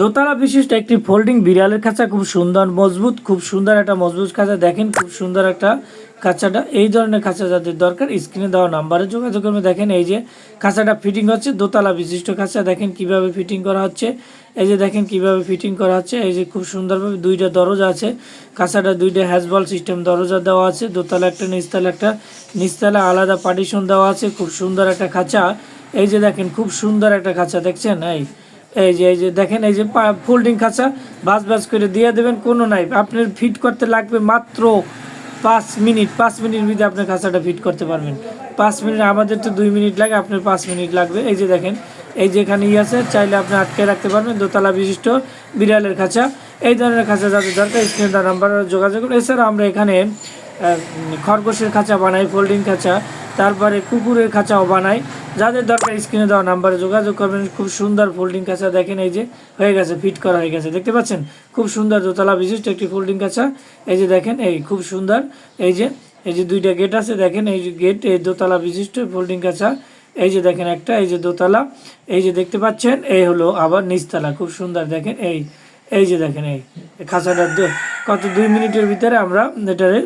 দোতলা বিশিষ্ট একটি ফোল্ডিং বিড়ালের খাঁচা, খুব সুন্দর, মজবুত, খুব সুন্দর একটা মজবুত খাঁচা। দেখেন, খুব সুন্দর একটা খাঁচাটা। এই ধরনের খাঁচা যাদের দরকার, স্ক্রিনে দেওয়া নাম্বারে যোগাযোগ করবে। দেখেন, এই যে খাঁচাটা ফিটিং হচ্ছে, দোতলা বিশিষ্ট খাঁচা। দেখেন, কীভাবে ফিটিং করা হচ্ছে। এই যে দেখেন, কীভাবে ফিটিং করা হচ্ছে। এই যে খুব সুন্দরভাবে দুইটা দরজা আছে। খাঁচাটা দুইটা হ্যাজবল সিস্টেম দরজা দেওয়া আছে। দোতলা একটা, নিচতলা একটা, নিচতলা আলাদা পার্টিশন দেওয়া আছে। খুব সুন্দর একটা খাঁচা। এই যে দেখেন, খুব সুন্দর একটা খাঁচা, দেখছেন? এই এই যে এই যে, দেখেন, এই যে ফোল্ডিং খাঁচা, বাস বাস করে দিয়ে দেবেন, কোনো নাই। আপনার ফিট করতে লাগবে মাত্র পাঁচ মিনিট পাঁচ মিনিট ভিতরে আপনার খাঁচাটা ফিট করতে পারবেন। পাঁচ মিনিট, আমাদের তো দুই মিনিট লাগে, আপনার পাঁচ মিনিট লাগবে। এই যে, দেখেন, এই যে এখানে ই আছে, চাইলে আপনি আটকে রাখতে পারবেন, দোতলা বিশিষ্ট বিড়ালের খাঁচা। এই ধরনের খাঁচা যাদের দরকার, স্ক্রিনে তার নাম্বার যোগাযোগ করুন। এছাড়া আমরা এখানে খরগোশের খাঁচা বানাই ফোল্ডিং খাঁচা, তারপরে কুকুরের খাঁচাও বানাই। যাদের দরকার স্ক্রিনে দেওয়া নাম্বারে যোগাযোগ করবেন। খুব সুন্দর ফোল্ডিং খাঁচা দেখেন এই যে হয়ে গেছে ফিট করা হয়ে গেছে। দেখতে পাচ্ছেন? খুব সুন্দর দোতলা বিশিষ্ট একটি ফোল্ডিং খাঁচা এই যে দেখেন, এই খুব সুন্দর। এই যে এই যে দুইটা গেট আছে, দেখেন এই যে গেট এই দোতলা বিশিষ্ট ফোল্ডিং কাঁচা। এই যে দেখেন একটা, এই যে দোতলা। এই যে দেখতে পাচ্ছেন, এই হলো আবার নিচতলা। খুব সুন্দর। দেখেন এই এই যে দেখেন এই খাঁচাটা কত দুই মিনিটের ভিতরে আমরা এটারে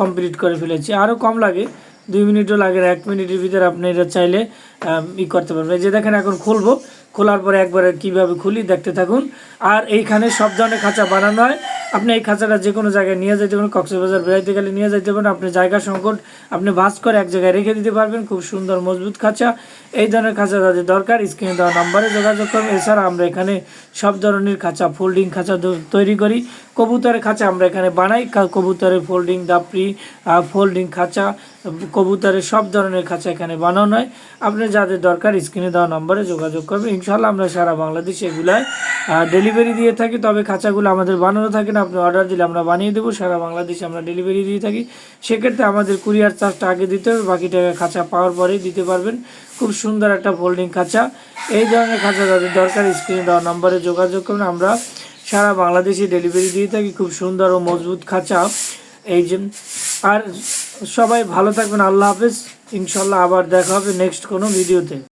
কমপ্লিট করে ফেলেছি। আরও কম লাগে দুই মিনিটও লাগে এক মিনিটের ভিতরে আপনি এটা চাইলে ই করতে পারবেন। যে দেখেন এখন খুলবো, খোলার পরে একবারে কীভাবে খুলি, দেখতে থাকুন। আর এইখানে সব ধরনের খাঁচা বানানো হয়। আপনি এই খাঁচাটা যে কোনো জায়গায় নিয়ে যেতে পারেন কক্সবাজার বেড়াইতে গেলে নিয়ে যেতে পারেন। আপনি জায়গা সংকট, আপনি ভাঁজ করে এক জায়গায় রেখে দিতে পারবেন। খুব সুন্দর, মজবুত খাঁচা। এই ধরনের খাঁচা যাদের দরকার, স্ক্রিনে দেওয়া নাম্বারে যোগাযোগ করুন। এছাড়া আমরা এখানে সব ধরনের খাঁচা ফোল্ডিং খাঁচা তৈরি করি। কবুতরের খাঁচা আমরা এখানে বানাই। কবুতরের ফোল্ডিং দাপড়ি ফোল্ডিং খাঁচা, কবুতরের সব ধরনের খাঁচা এখানে বানানো হয়। আপনি যাদের দরকার, স্ক্রিনে দেওয়া নম্বরে যোগাযোগ করবেন। ইনশাল্লাহ আমরা সারা বাংলাদেশে এগুলায় ডেলিভারি দিয়ে থাকি, তবে খাঁচাগুলো আমাদের বানানো থাকে না। আপনি অর্ডার দিলে আমরা বানিয়ে দেবো, সারা বাংলাদেশে আমরা ডেলিভারি দিয়ে থাকি। সেক্ষেত্রে আমাদের কুরিয়ার চার্জটা আগে দিতে হবে, বাকি টাকা খাঁচা পাওয়ার পরেই দিতে পারবেন। খুব সুন্দর একটা ফোল্ডিং খাঁচা। এই ধরনের খাঁচা যাদের দরকার স্ক্রিনে দেওয়া নম্বরে যোগাযোগ করুন। আমরা সারা বাংলাদেশে ডেলিভারি দিয়ে থাকি, খুব সুন্দর ও মজবুত খাঁচা। এই যে, আর সবাই ভালো থাকবেন, আল্লাহ হাফেজ। ইনশাল্লাহ আবার দেখা হবে নেক্সট কোনো ভিডিওতে